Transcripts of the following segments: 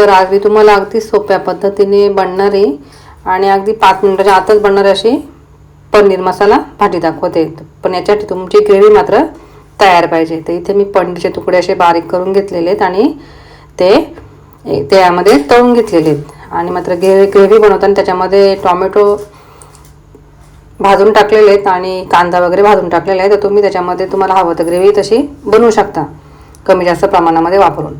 तर आज मी तुम्हाला अगदी सोप्या पद्धतीने बनणारी आणि अगदी पाच मिनिटाच्या आतच बनणारी अशी पनीर मसाला भाजी दाखवते. पण याच्यासाठी तुमची ग्रेव्ही मात्र तयार पाहिजे. तर इथे मी पनीरचे तुकडे असे बारीक करून घेतलेले आहेत आणि ते त्यामध्ये तळून घेतलेले आहेत. आणि मात्र ग्रेव्ही ग्रेव्ही बनवताना त्याच्यामध्ये टॉमॅटो भाजून टाकलेले आहेत आणि कांदा वगैरे भाजून टाकलेला आहे तर तुम्ही त्याच्यामध्ये तुम्हाला हवं तर ग्रेव्ही तशी बनवू शकता. कमी जास्त प्रमाणामध्ये वापरून.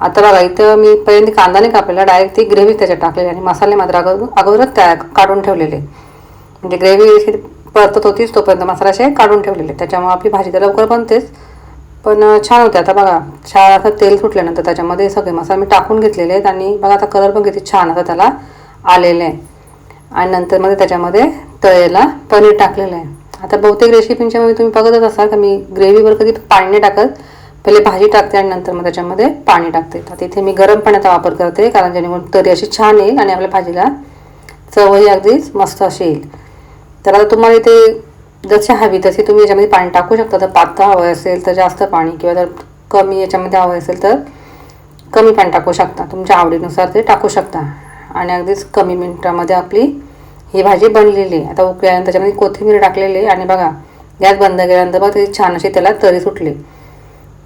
आता बघा इथं मी पहिल्यांदा कांदा नाही कापलेला डायरेक्ट ती ग्रेव्ही त्याच्यात टाकलेली आणि मसाले मात्र अगोदर अगोदरच त्या काढून ठेवलेले. म्हणजे ग्रेव्ही परतत होतीच तोपर्यंत मसाला असे काढून ठेवलेले. त्याच्यामुळे आपली भाजी तर लवकर बनतेच. पण छान होते. आता बघा छान असं तेल सुटल्यानंतर त्याच्यामध्ये सगळे मसाले मी टाकून घेतलेले आहेत आणि बघा आता कलर पण किती छान असं त्याला आलेलं आहे. आणि नंतर मध्ये त्याच्यामध्ये तळेला पनीर टाकलेलं आहे. आता बहुतेक रेसिपींच्या मध्ये तुम्ही बघतच असाल का मी ग्रेव्हीवर कधी पाणी नाही टाकत. पहिले भाजी टाकते आणि नंतर मग त्याच्यामध्ये पाणी टाकते. तर तिथे मी गरम पाण्याचा वापर करते कारण जेणेकरून तरी अशी छान येईल आणि आपल्या भाजीला चवही अगदीच मस्त अशी येईल. तर आता तुम्हाला इथे जशी हवी तशी तुम्ही याच्यामध्ये पाणी टाकू शकता. तर पातळ हवं असेल तर जास्त पाणी किंवा जर कमी याच्यामध्ये हवं असेल तर कमी पाणी टाकू शकता. तुमच्या आवडीनुसार ते टाकू शकता. आणि अगदीच कमी मिनिटामध्ये आपली ही भाजी बनलेली आहे. आता उकळल्यानंतर त्याच्यामध्ये कोथिंबीर टाकलेली आहे आणि बघा गॅस बंद केल्यानंतर बघा ती छान अशी त्याला तरी सुटली.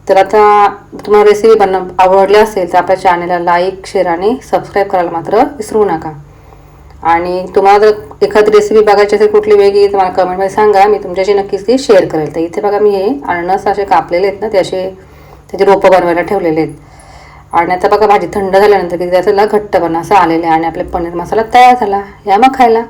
तर आता तुम्हाला रेसिपी बनणं आवडली असेल तर आपल्या चॅनलला लाईक शेअर आणि सबस्क्राईब करायला मात्र विसरू नका. आणि तुम्हाला जर एखादी रेसिपी बघायची असेल कुठली वेगळी तर मला कमेंटमध्ये सांगा. मी तुमच्याशी नक्कीच ती शेअर करेल. तर इथे बघा मी हे अननस असे कापलेले आहेत ना ते असे त्याचे रोपं बनवायला ठेवलेले आहेत. आणि आता बघा भाजी थंड झाल्यानंतर की त्याला घट्टपणा असं आलेलं आहे आणि आपले पनीर मसाला तयार झाला. या मग खायला.